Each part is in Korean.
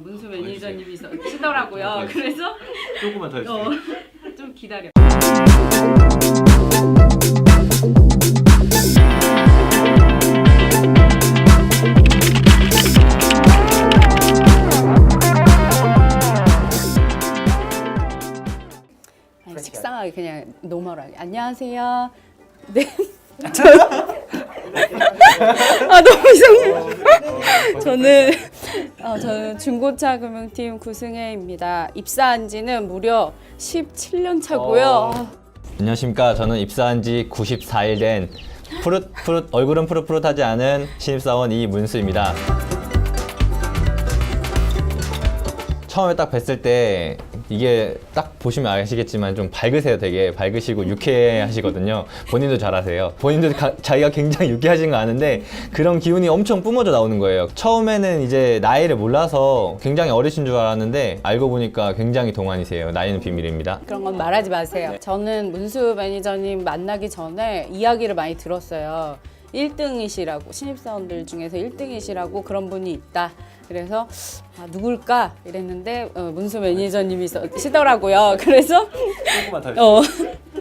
문수 매니저님이 시더라고요. 그래서 조금만 더 해주세요. 어, 좀 기다려. 아니, 식상하게 그냥 노멀하게 안녕하세요. 네. 저... 아 너무 이상해. 저는 어, 저는 중고차 금융팀 구승혜입니다. 입사한 지는 무려 17년 차고요. 어. 안녕하십니까. 저는 입사한 지 94일 된 푸릇 푸릇 얼굴은 푸릇푸릇하지 않은 신입사원 이문수입니다. 처음에 딱 뵀을 때 이게 딱 보시면 아시겠지만 좀 밝으세요. 되게 밝으시고 유쾌하시거든요. 본인도 잘하세요. 본인도 가- 자기가 굉장히 유쾌하신 거 아는데 그런 기운이 엄청 뿜어져 나오는 거예요. 처음에는 이제 나이를 몰라서 굉장히 어리신 줄 알았는데 알고 보니까 굉장히 동안이세요. 나이는 비밀입니다. 그런 건 말하지 마세요. 저는 문수 매니저님 만나기 전에 이야기를 많이 들었어요. 1등이시라고 신입사원들 중에서 1등이시라고 그런 분이 있다. 그래서 아, 누굴까 이랬는데 어, 문수 매니저님이 시더라고요. 그래서 조금만 더 어,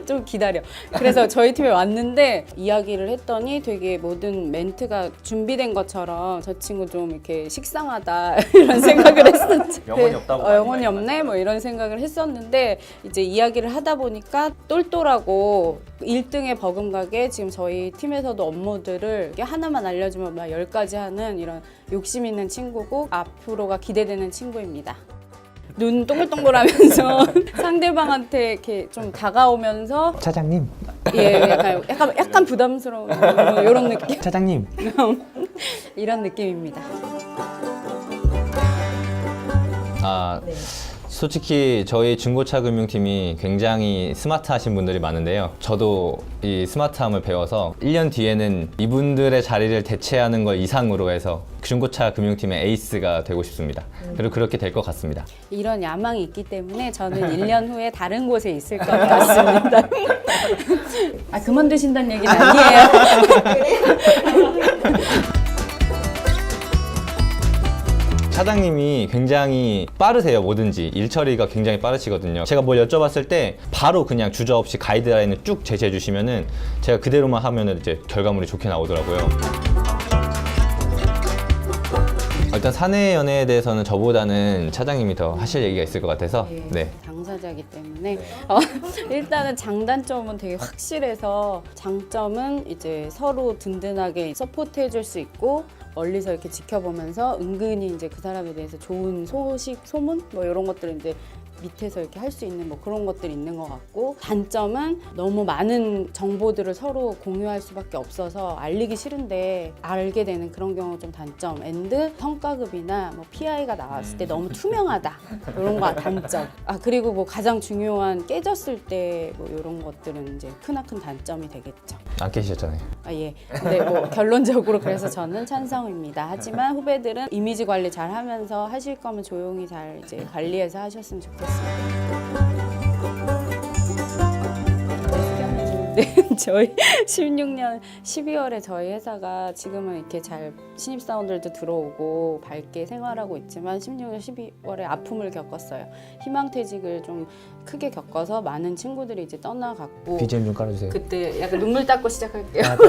좀 기다려. 그래서 저희 팀에 왔는데 이야기를 했더니 되게 모든 멘트가 준비된 것처럼 저 친구 좀 이렇게 식상하다 이런 생각을 했었지. 영혼이 없다고 어, 많이 영혼이 많이 없네 뭐 이런 생각을 했었는데 이제 이야기를 하다 보니까 똘똘하고 1등에 버금가게 지금 저희 팀에서도 업무들을 하나만 알려주면 막 10가지 하는 이런 욕심 있는 친구고 앞으로가 기대되는 친구입니다. 눈 동글동글하면서 상대방한테 이렇게 좀 다가오면서 차장님, 예 약간 약간 약간 부담스러운 이런 느낌 차장님. 이런 느낌입니다. 아, 솔직히 저희 중고차 금융팀이 굉장히 스마트하신 분들이 많은데요. 저도 이 스마트함을 배워서 1년 뒤에는 이분들의 자리를 대체하는 걸 이상으로 해서 중고차 금융팀의 에이스가 되고 싶습니다. 그리고 그렇게 될 것 같습니다. 이런 야망이 있기 때문에 저는 1년 후에 다른 곳에 있을 것 같습니다. 아 그만두신다는 얘기는 아니에요. 차장님이 굉장히 빠르세요, 뭐든지. 일 처리가 굉장히 빠르시거든요. 제가 뭘 여쭤봤을 때 바로 그냥 주저없이 가이드라인을 쭉 제시해 주시면은 제가 그대로만 하면은 이제 결과물이 좋게 나오더라고요. 일단 사내 연애에 대해서는 저보다는 차장님이 더 하실 얘기가 있을 것 같아서 네. 당사자기 때문에 어, 일단은 장단점은 되게 확실해서 장점은 이제 서로 든든하게 서포트 해 줄 수 있고 멀리서 이렇게 지켜보면서 은근히 이제 그 사람에 대해서 좋은 소식, 소문 뭐 이런 것들을 이제 밑에서 이렇게 할 수 있는 뭐 그런 것들이 있는 것 같고 단점은 너무 많은 정보들을 서로 공유할 수밖에 없어서 알리기 싫은데 알게 되는 그런 경우가 좀 단점. 앤드 성과급이나 뭐 PI가 나왔을 때 너무 투명하다. 이런 거 단점. 아 그리고 뭐 가장 중요한 깨졌을 때 뭐 이런 것들은 이제 크나큰 단점이 되겠죠 안 깨시셨잖아요. 아 예. 근데 뭐 결론적으로 그래서 저는 찬성입니다. 하지만 후배들은 이미지 관리 잘 하면서 하실 거면 조용히 잘 이제 관리해서 하셨으면 좋겠습니다. 네, 저희 16년 12월에 저희 회사가 지금은 이렇게 잘 신입사원들도 들어오고 밝게 생활하고 있지만 16년 12월에 아픔을 겪었어요. 희망퇴직을 좀 크게 겪어서 많은 친구들이 이제 떠나갔고 BGM 좀 깔아주세요. 그때 약간 눈물 닦고 시작할게요.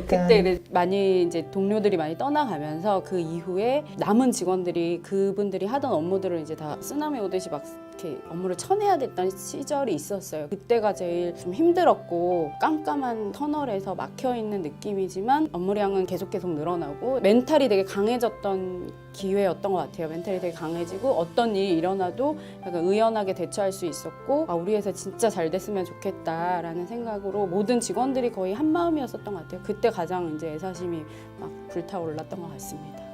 그때 이제 많이 이제 동료들이 많이 떠나가면서 그 이후에 남은 직원들이 그분들이 하던 업무들을 이제 다 쓰나미 오듯이 막 이렇게 업무를 쳐내야 됐던 시절이 있었어요. 그때가 제일 좀 힘들었고 깜깜한 터널에서 막혀 있는 느낌이지만 업무량은 계속 계속 늘어나고 멘탈이 되게 강해졌던 기회였던 것 같아요. 멘탈이 되게 강해지고 어떤 일이 일어나도 약간 의연하게 대처할 수 있었고 아, 우리 회사 진짜 잘 됐으면 좋겠다라는 생각으로 모든 직원들이 거의 한 마음이었었던 것 같아요. 그때 가장 이제 애사심이 막 불타올랐던 것 같습니다.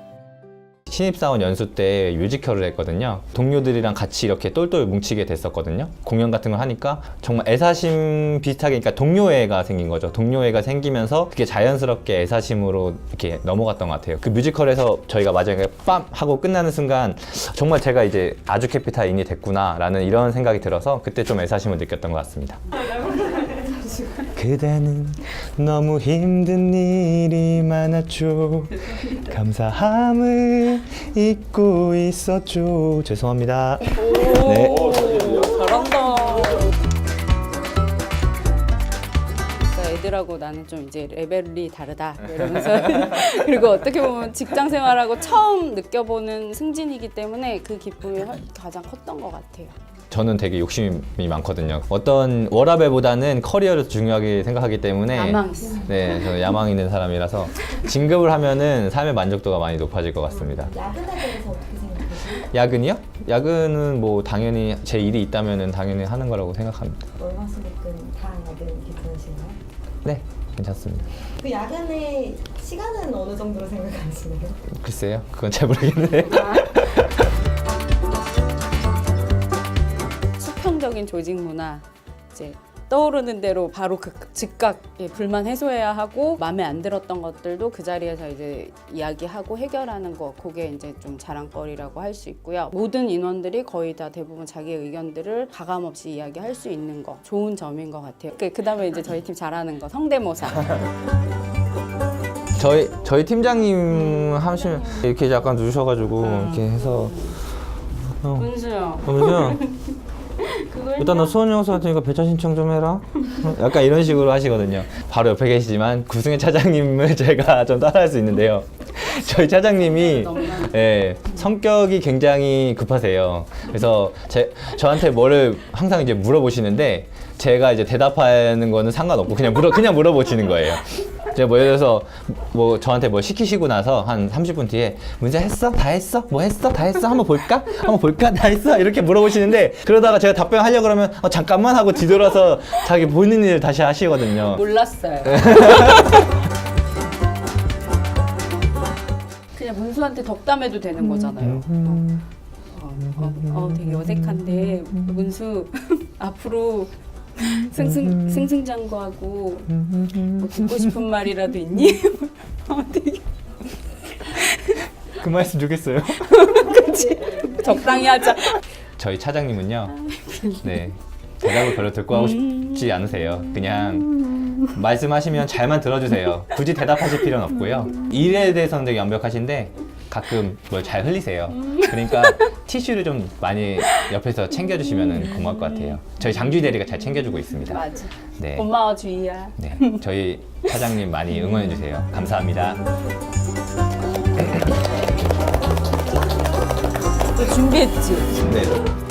신입사원 연수 때 뮤지컬을 했거든요. 동료들이랑 같이 이렇게 똘똘 뭉치게 됐었거든요. 공연 같은 걸 하니까 정말 애사심 비슷하게, 그러니까 동료애가 생긴 거죠. 동료애가 생기면서 그게 자연스럽게 애사심으로 이렇게 넘어갔던 것 같아요. 그 뮤지컬에서 저희가 마지막에 빰! 하고 끝나는 순간 정말 제가 이제 아주 캐피탈인이 됐구나라는 이런 생각이 들어서 그때 좀 애사심을 느꼈던 것 같습니다. 그대는 너무 힘든 일이 많았죠. 감사함을 잊고 있었죠. 죄송합니다. 오, 네. 잘한다. 그러니까 애들하고 나는 좀 이제 레벨이 다르다 이러면서 그리고 어떻게 보면 직장 생활하고 처음 느껴보는 승진이기 때문에 그 기쁨이 훨- 가장 컸던 것 같아요. 저는 되게 욕심이 많거든요. 어떤 워라벨보다는 커리어를 중요하게 생각하기 때문에 야망 있어. 네, 저는 야망 있는 사람이라서 진급을 하면은 삶의 만족도가 많이 높아질 것 같습니다. 야근에 대해서 어떻게 생각하세요? 야근이요? 야근은 뭐 당연히 제 일이 있다면은 당연히 하는 거라고 생각합니다. 월화 수목금 다 야근 괜찮으신가요? 네, 괜찮습니다. 그 야근의 시간은 어느 정도로 생각하시나요? 글쎄요, 그건 잘 모르겠는데. 수평적인 조직 문화 이제 떠오르는 대로 바로 그 즉각 예, 불만 해소해야 하고 마음에 안 들었던 것들도 그 자리에서 이제 이야기하고 해결하는 거 그게 이제 좀 자랑거리라고 할 수 있고요. 모든 인원들이 거의 다 대부분 자기의 의견들을 가감 없이 이야기할 수 있는 거 좋은 점인 것 같아요. 그 그다음에 이제 저희 팀 잘하는 거 성대모사. 저희 저희 팀장님 하시면 이렇게 약간 누셔가지고 이렇게 해서 어, 은수요. 그러면서 그걸 일단 너 수원 영수 같으니까 배차 신청 좀 해라. 어, 약간 이런 식으로 하시거든요. 바로 옆에 계시지만 구승의 차장님을 제가 좀 따라할 수 있는데요. 저희 차장님이 너무나 예, 성격이 굉장히 급하세요. 그래서 제, 저한테 뭐를 항상 이제 물어보시는데 제가 이제 대답하는 거는 상관없고 그냥 물어 그냥 물어보시는 거예요. 제가 뭐 예를 들어서 뭐 저한테 뭘 시키시고 나서 한 30분 뒤에 문제 했어? 다 했어? 뭐 했어? 다 했어? 한번 볼까? 한번 볼까? 다 했어? 이렇게 물어보시는데 그러다가 제가 답변하려고 그러면 어, 잠깐만 하고 뒤돌아서 자기 본인 일 다시 하시거든요. 몰랐어요. 그냥 문수한테 덕담해도 되는 거잖아요. 어, 어, 어, 되게 어색한데 문수 앞으로 승승 승승장구하고 뭐 듣고 싶은 말이라도 있니? 어, 되게 그 말씀 좋겠어요. 적당히 하자. 저희 차장님은요. 네. 대답을 별로 듣고 하고 싶지 않으세요. 그냥 말씀하시면 잘만 들어주세요. 굳이 대답하실 필요는 없고요. 일에 대해서는 되게 완벽하신데 가끔 뭘 잘 흘리세요. 그러니까 티슈를 좀 많이 옆에서 챙겨주시면 고마울 것 같아요. 저희 장주희 대리가 잘 챙겨주고 있습니다. 맞아. 네. 고마워 주희야. 네. 저희 차장님 많이 응원해주세요. 감사합니다. 너 준비했지? 네.